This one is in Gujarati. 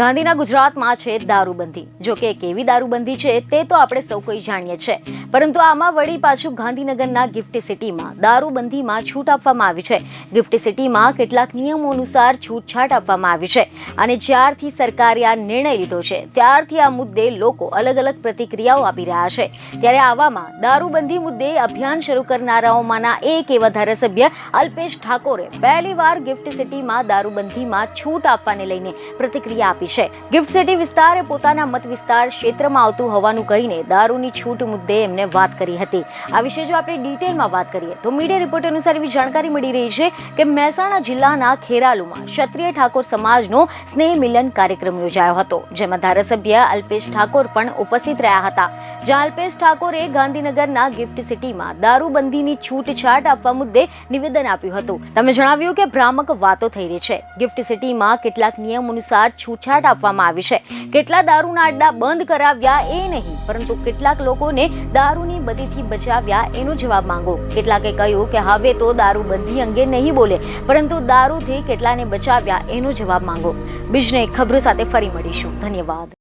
ગાંધીના ગુજરાતમાં છે દારૂબંધી. જો કે કેવી દારૂબંધી છે તે તો આપણે સૌ કોઈ જાણીએ છીએ. પરંતુ આમાં વળી પાછું ગાંધીનગરના ગિફ્ટ સિટીમાં દારૂબંધીમાં છૂટ આપવામાં આવી છે. ગિફ્ટ સિટીમાં કેટલાક નિયમો અનુસાર છૂટછાટ આપવામાં આવી છે અને જ્યારથી સરકારે આ નિર્ણય લીધો છે, ત્યારથી આ મુદ્દે લોકો અલગ અલગ પ્રતિક્રિયાઓ આપી રહ્યા છે. ત્યારે આવામાં દારૂબંધી મુદ્દે અભિયાન શરૂ કરનારાઓમાંના એક એવા ધારાસભ્ય અલ્પેશ ઠાકોરે પહેલી વાર ગિફ્ટ સિટીમાં દારૂબંધીમાં છૂટ આપવાને લઈને પ્રતિક્રિયા આપી છે. ગિફ્ટ સિટી વિસ્તાર પોતાના મત વિસ્તાર ક્ષેત્રમાં આવતું હોવાનું કહીને દારૂની છૂટ મુદ્દે એમને વાત કરી હતી. આ વિશે જો આપણે ડિટેલમાં વાત કરીએ, તો મીડિયા રિપોર્ટ અનુસાર એવી જાણકારી મળી રહી છે કે મહેસાણા જિલ્લાના ખેરાલુમાં ક્ષત્રિય ઠાકોર સમાજનો સ્નેહ મિલન કાર્યક્રમ યોજાયો હતો, જેમાં ધારાસભ્ય અલ્પેશ ઠાકોર પણ ઉપસ્થિત રહ્યા હતા. જ્યાં અલ્પેશ ઠાકોરે ગાંધીનગરના ગિફ્ટ સિટીમાં દારૂબંધીની છૂટછાટ આપવા મુદ્દે નિવેદન આપ્યું હતું. તમે જણાવ્યું કે ભ્રામક વાતો થઈ રહી છે. ગિફ્ટ સિટીમાં કેટલાક નિયમ અનુસાર છૂટછાટ આપવામાં આવી છે. કેટલા દારૂના અડ્ડા બંધ કરાવ્યા એ નહીં, પરંતુ કેટલાક લોકોને દારૂની બદીથી બચાવ્યા એનો જવાબ માંગો. કેટલાકે કહ્યું કે હવે તો દારૂબંધી અંગે નહીં બોલે, પરંતુ દારૂથી કેટલાને બચાવ્યા એનો જવાબ માંગો. બીજને ખબરો સાથે ફરી મળીશું. ધન્યવાદ.